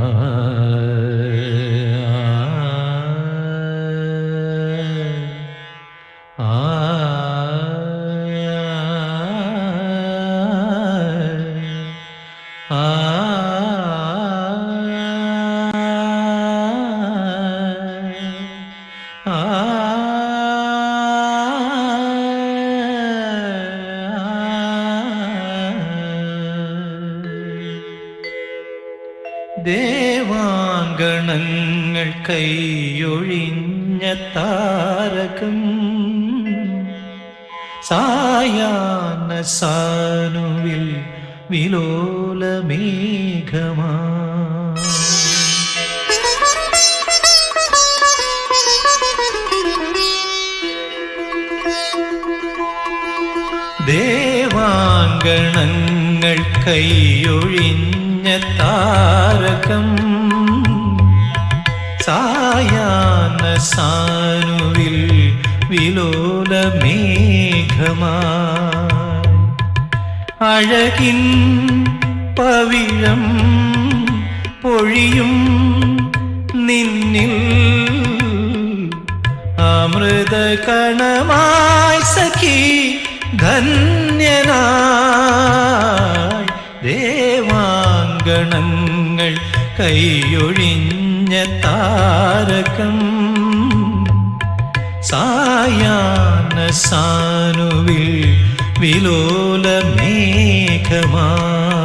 嗯嗯 ദേവാങ്കണങ്ങൾ കൈയൊഴിഞ്ഞ താരകം. സായാന സാനുവിൽ വിലോല മേഘമാ ദേവാങ്കണങ്ങൾ കൈയൊഴിഞ്ഞ താരകം സായാന സാനുവിൽ വിലോല മേഘമാ. അഴകിൻ പവിഴം പൊഴിയും നിന്നിൽ അമൃത കണമായി സഖി ധന്യനായി ദേവാങ്കണങ്ങൾ കൈയൊഴിഞ്ഞ താരകം. സായാന സാനുവിൽ വിലോല മേഘമായി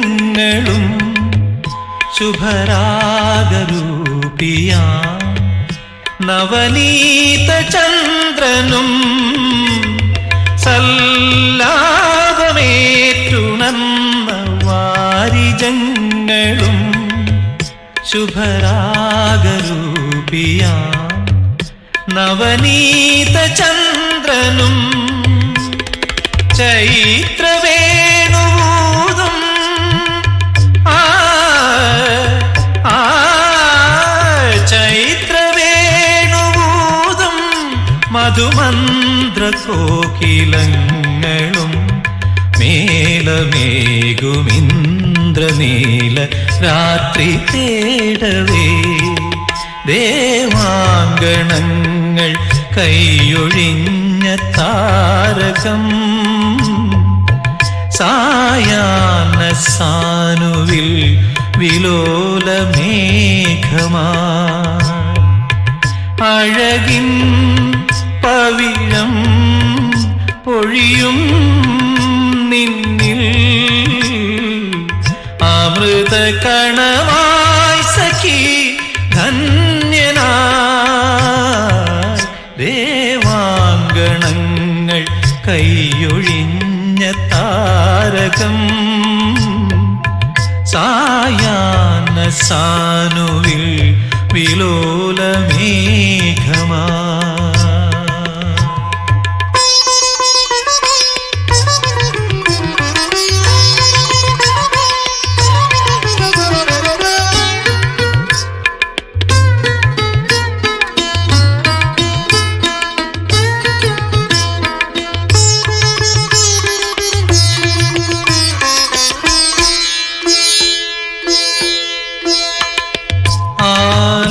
വാരിജങ്ങളും ശുഭരാഗരൂപിയ. നവനീത ചന്ദ്രനും സല്ലാപമേറ്റുണർന്ന ശുഭരാഗരൂപിയ. നവനീത ചന്ദ്രനും ചൈത്രവേണുവൂതും മധുമന്ത്ര കോകിലങ്ങളും മേലമേകുമിന്ദ്രനീല രാത്രി തേടവേ. ദേവാങ്കണങ്ങൾ കൈയൊഴിഞ്ഞ താരകം സായാന സാനുവിൽ വിലോലമേഘമാ. അഴകിൻ പവിഴം പൊഴിയും നിന്നിൽ. അമൃത കണമായി സഖി ധന്യനാ ദേവാങ്കണങ്ങൾ കൈയൊഴിഞ്ഞ താരകം. സായാന സാനുവിൽ വിലോല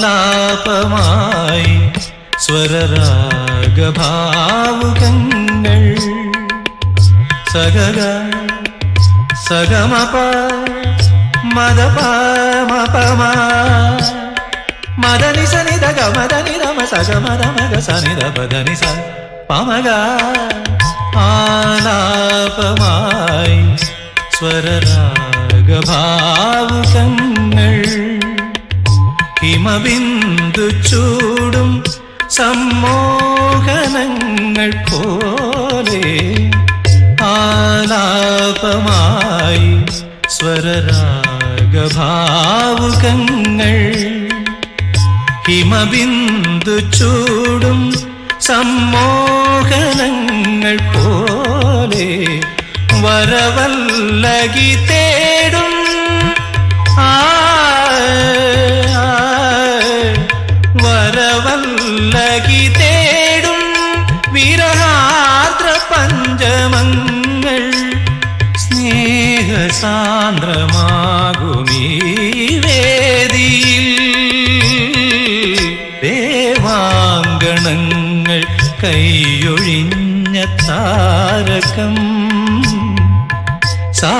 ആലാപമായി സ്വരരാഗഭാവുകങ്ങൾ സഗഗ സഗമപ മദപ മപമ മദനി സനിത ഗമദനി രമ സഗമദ മഗ സനിത പദനി സ പമഗ ആലാപമായി സ്വരരാഗഭാവുകങ്ങൾ ഹിമബിന്ദു ചൂടും സമ്മോഹനങ്ങൾ പോലെ ആലാപമായി സ്വരരാഗഭാവുകങ്ങൾ. ഹിമബിന്ദു ചൂടും സമ്മോഹനങ്ങൾ പോലെ വരവല്ലകി സന്ദ്രമാഗുമീവേദിയിൽ ദേവാങ്കണങ്ങൾ കൈയൊഴിഞ്ഞ താരകം. സാ